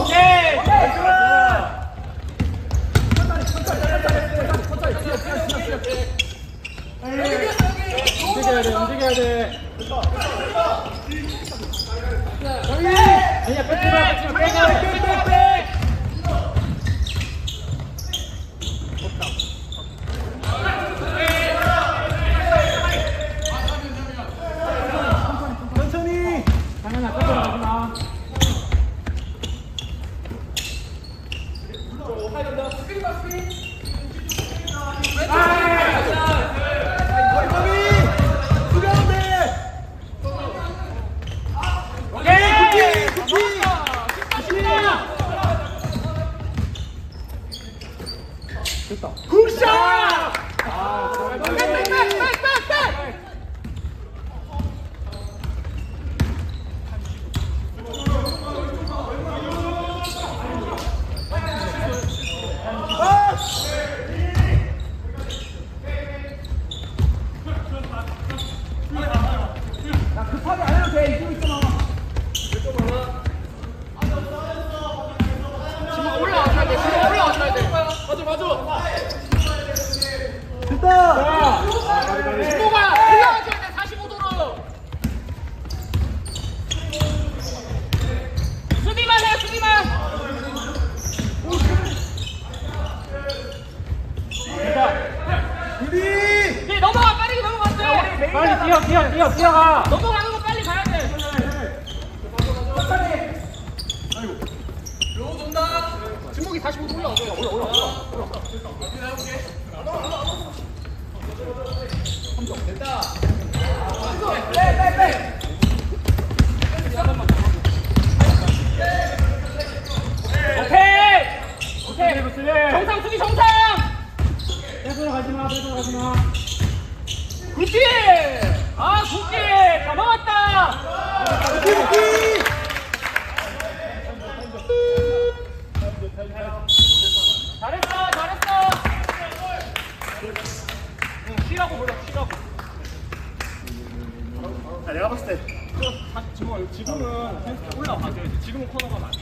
오케이. 움직여야 돼, 움직여야 돼. 아니야, 뺏지 마, 뺏지 마, 빼가, 빼, 빼, 빼. はい、どうぞ。作ります、作り 자, 뭐가 올라와줘야 돼. 45도로. 수비만 해, 수비만. 우리 네, 넘어가, 빠르게 넘어가야 돼. 빨리 뛰어, 뛰어, 뛰어, 뛰어가. 넘어가는 거 빨리 가야 돼. 진목이 45도 올라와줘요. 올라, 올라, 올라. 오케이. 오케이, 무슬. 정상 수비 정상. 아, 쿠키. 잘했어, 잘했어. 응, 쉬라고 불러, 쉬라고. 아, 내가 봤을 때 지금 지금은 계속 올라와야 돼. 지금은 코너가 많아.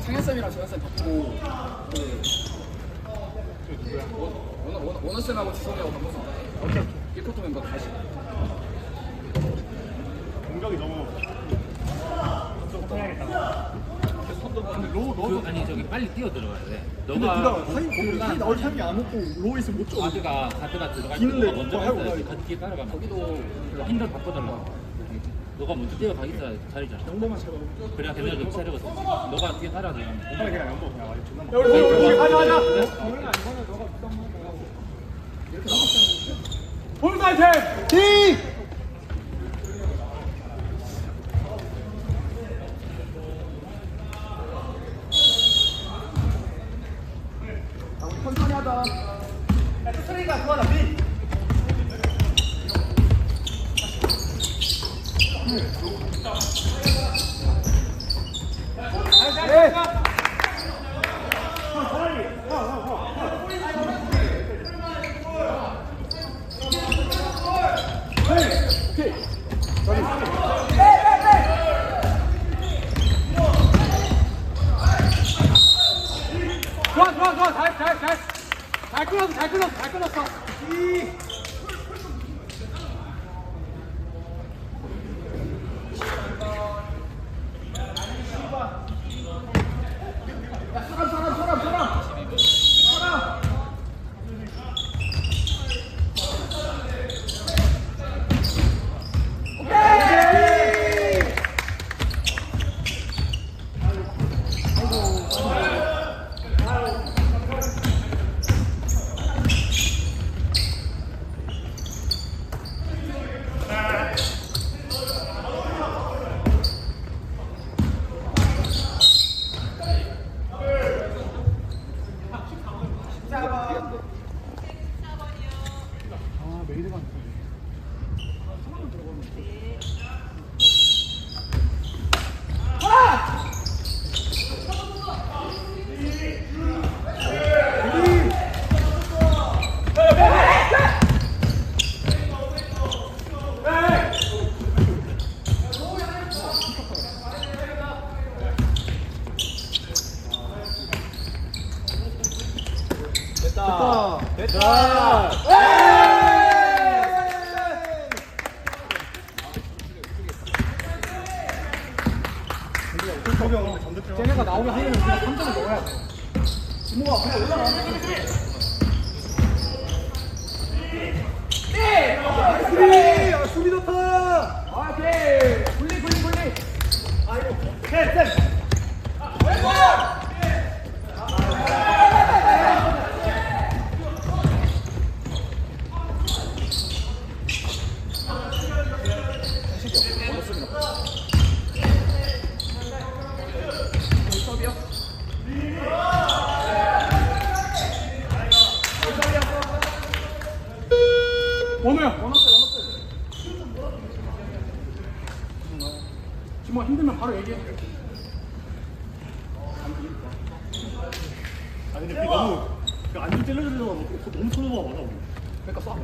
상현쌤이랑 재현쌤 바꾸고 원어 원어 원어쌤하고 지성이하고 바꿔서 오케이 1코트 멤버 다시 공격이 너무 좀 해야겠다. 그, 아니 저기 빨리 뛰어 들어가야 돼. 근데 너가 누가 하이 그 하이 나올 타임이 안 먹고 로우 있으면 못 줘. 가드가 가드가 들어갈 때 기는데 너가 먼저 뭐 하고 갔어야지. 가드 뒤에 따라가면. 거기도 핸들 바꿔달라. 너가 먼저 뛰어가겠다 자리 잡. 영범만 잘 먹어. 그래야 걔네들 기다리거든. 너가 뒤에 따라가. 빨리 그냥 연봉 그냥 완전 존나 야, 우리, 우리, 우리, 가자, 가자. 볼사이템! 티! 천천히 하자 스트레이가 그거다, 빈! 네. 좋아, 좋아, 좋아. 잘, 잘, 잘. 잘 끊었어, 잘 끊었어, 잘 끊었어. 이. 됐다. 쟤네가 나오게 하려면 우리가 3점을 넣어야 돼. 진모가 그냥 올라가. 수비! 아, 수비 좋다! 오케이! 굴리, 굴리, 굴리! 아이고, 셋, 셋! 원우야, 원우 때, 원우 때. 지금 힘들면 바로 얘기해. 아 근데 너무 그 안좀 찔러주려고 하고 그거 너무 쳐다봐 맞아. 그러니까 쏴.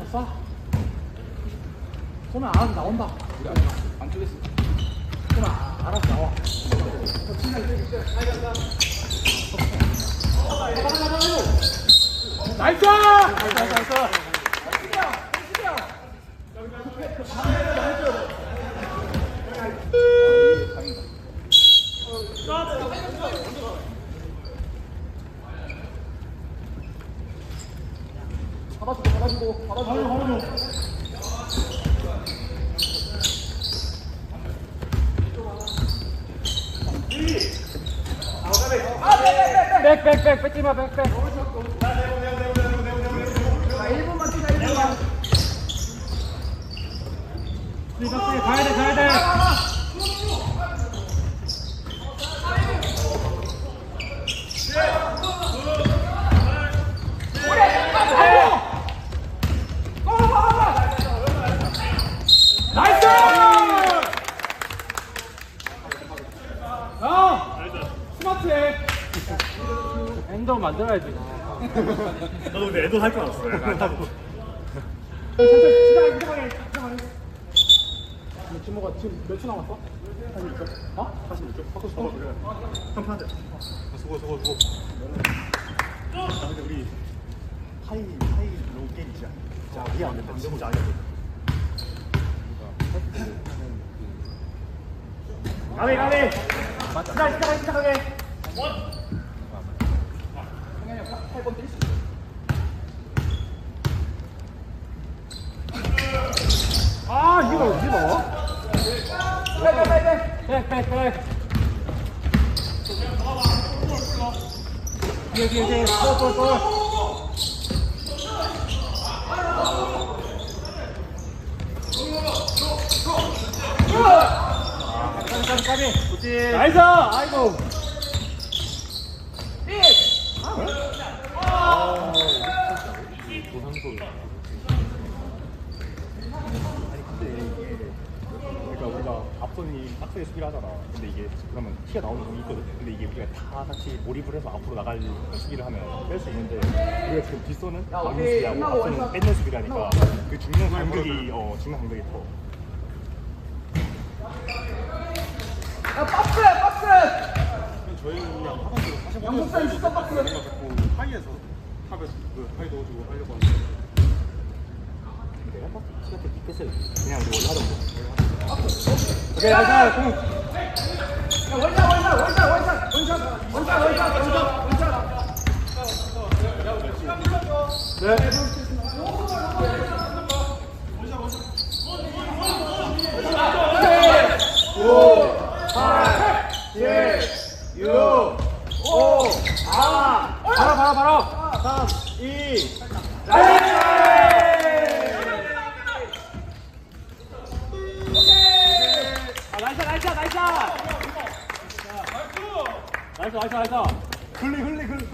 아, 쏴. 쏘면 알아서 나온다. 안 쪼겠어. 쏘면 아- 알아서 나와. 나이스! 나이스, 나이스, 나이스. 받아주고, 받아주고, 받아주고. 바로 바로. 백, 백, 백, 뺏지 마, 백, 백. 자, 1분만 뛰자, 1분만. 이거 가야 돼, 가야 돼. 나이스! 야! 스마트해. 엔더 만들어야지. 나도 근데 애도 할 줄 알았어. 약간 안타고. 천천히 시작하게 시작하게 시작하게. 근데 진모가 지금 몇 초 남았어? 46초. 어? 46초. 바꿔 그래. 한판 돼. 수고 수고 수고. 아 근데 우리 하이 하이 로우 게임 진짜 진짜 이해 안 된다. 진짜 아니야. 가위 가위. 시작 시작하게 시작하게. 8번 뛸수 있어. 아, 이거 어디 나와? 빼빼빼빼빼빼빼 뒤에 뒤에 뒤에 또 까비 까비 까비 나이스 아이고 삐 그러니까 우리가 앞선이 앞선에 수비를 하잖아. 근데 이게 그러면 티가 나오는 공이 있거든. 근데 이게 우리가 다 같이 몰입을 해서 앞으로 나갈 수비를 하면 뺄 수 있는데 우리가 지금 뒷선은 막는 수비하고 앞선은 뺏는 수비라니까 그 중간 간격이 어 중간 간격이 커. 저희랑 하반기로 사실 양복사님 슈퍼 박스. 자꾸 하이에서 탑에서 그 하이 넣어주고 하려고 하는데 내가 딱 시간 때 밑에서 그냥 우리 원래 하던 거. 오케이 나이스 공. 원샷 원샷 원샷 원샷 원샷 원샷 원샷 원샷 원샷. 네. 오, 팔, 칠, 육, 오, 아, 바로 바로 바로. 3, 2, 나이스! 아, 나이스, 나이스! 나이스, 나이스, 나이스! 흘리, 흘리, 흘리.